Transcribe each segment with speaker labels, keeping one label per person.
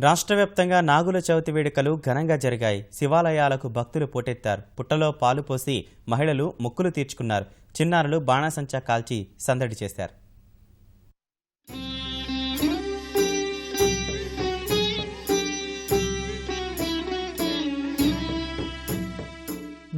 Speaker 1: రాష్ట్ర వ్యాప్తంగా నాగుల చవితి వేడుకలు ఘనంగా జరిగాయి. శివాలయాలకు భక్తులు పోటెత్తారు. పుట్టలో పాలు పోసి మహిళలు మొక్కులు తీర్చుకున్నారు. చిన్నారులు బాణాసంచా కాల్చి సందడి చేశారు.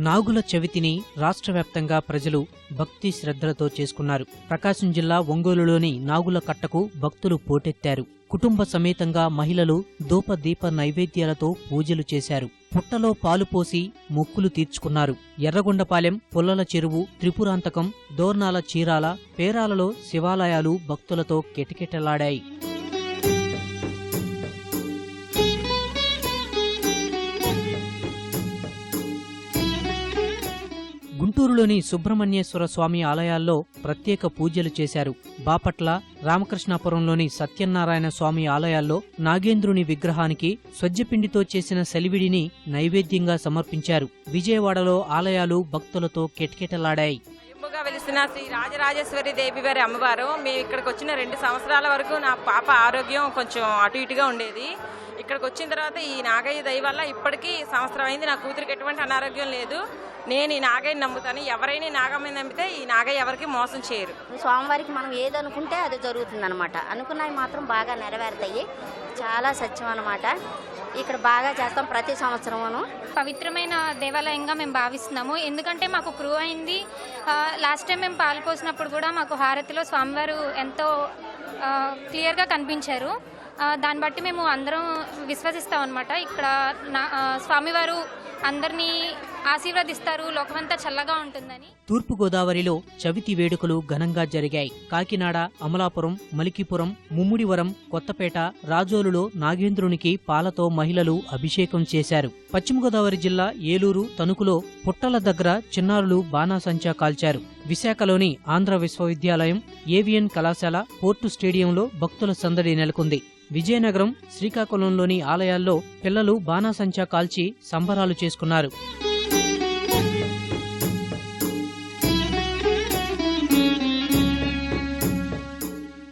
Speaker 2: నాగుల చవితిని రాష్ట్ర వ్యాప్తంగా ప్రజలు భక్తి శ్రద్ధలతో చేసుకున్నారు. ప్రకాశం జిల్లా ఒంగోలులోని నాగుల కట్టకు భక్తులు పోటెత్తారు. కుటుంబ సమేతంగా మహిళలు ధూప దీప నైవేద్యాలతో పూజలు చేశారు. పుట్టలో పాలు పోసి మొక్కులు తీర్చుకున్నారు. ఎర్రగొండపాలెం పుల్లల చెరువు త్రిపురాంతకం దోర్నాల చీరాల పేరాలలో శివాలయాలు భక్తులతో కెటకెటలాడాయి. గుంటూరులోని సుబ్రహ్మణ్యేశ్వర స్వామి ఆలయాల్లో ప్రత్యేక పూజలు చేశారు. బాపట్ల రామకృష్ణాపురంలోని సత్యనారాయణ స్వామి ఆలయాల్లో నాగేంద్రుని విగ్రహానికి స్వజ్జపిండితో చేసిన సెలివిడిని నైవేద్యంగా సమర్పించారు. విజయవాడలో ఆలయాలు భక్తులతో కిటకిటలాడాయి.
Speaker 3: వెలిసిన శ్రీ రాజరాజేశ్వరి దేవి వారి అమ్మవారు మేము ఇక్కడికి వచ్చిన రెండు సంవత్సరాల వరకు నా పాప ఆరోగ్యం కొంచెం అటు ఇటుగా ఉండేది. ఇక్కడికి వచ్చిన తర్వాత ఈ నాగయ్య దయ వల్ల ఇప్పటికీ సంవత్సరం అయింది. నా కూతురికి ఎటువంటి అనారోగ్యం లేదు. నేను ఈ నాగయ్యని నమ్ముతాను. ఎవరైనా ఈ నాగమ్మని నమ్మితే ఈ నాగయ్య ఎవరికి మోసం చేయరు.
Speaker 4: స్వామివారికి మనం ఏది అనుకుంటే అది జరుగుతుంది అనమాట అనుకున్నవి మాత్రం బాగా నెరవేరుతాయి. చాలా సత్యం అనమాట ఇక్కడ బాగా చేస్తాం ప్రతి సంవత్సరమును.
Speaker 5: పవిత్రమైన దేవాలయంగా మేము భావిస్తున్నాము. ఎందుకంటే మాకు ప్రూవ్ అయింది. లాస్ట్ టైం మేము పాలు పోసినప్పుడు కూడా మాకు హారతిలో స్వామివారు ఎంతో క్లియర్గా కనిపించారు. దాన్ని బట్టి మేము అందరం విశ్వసిస్తాం అనమాట ఇక్కడ నా స్వామివారు అందరినీ ఆశీర్వదిస్తారు. లోకమంతా చల్లగా ఉంటుందని.
Speaker 2: తూర్పుగోదావరిలో చవితి వేడుకలు ఘనంగా జరిగాయి. కాకినాడ అమలాపురం మలికిపురం ముమ్మిడివరం కొత్తపేట రాజోలులో నాగేంద్రునికి పాలతో మహిళలు అభిషేకం చేశారు. పశ్చిమ గోదావరి జిల్లా ఏలూరు తణుకులో పుట్టల దగ్గర చిన్నారులు బాణాసంచా కాల్చారు. విశాఖలోని ఆంధ్ర విశ్వవిద్యాలయం ఏవిఎన్ కళాశాల పోర్టు స్టేడియంలో భక్తుల సందడి నెలకొంది. విజయనగరం శ్రీకాకుళంలోని ఆలయాల్లో పిల్లలు బాణాసంచా కాల్చి సంబరాలు చేసుకున్నారు.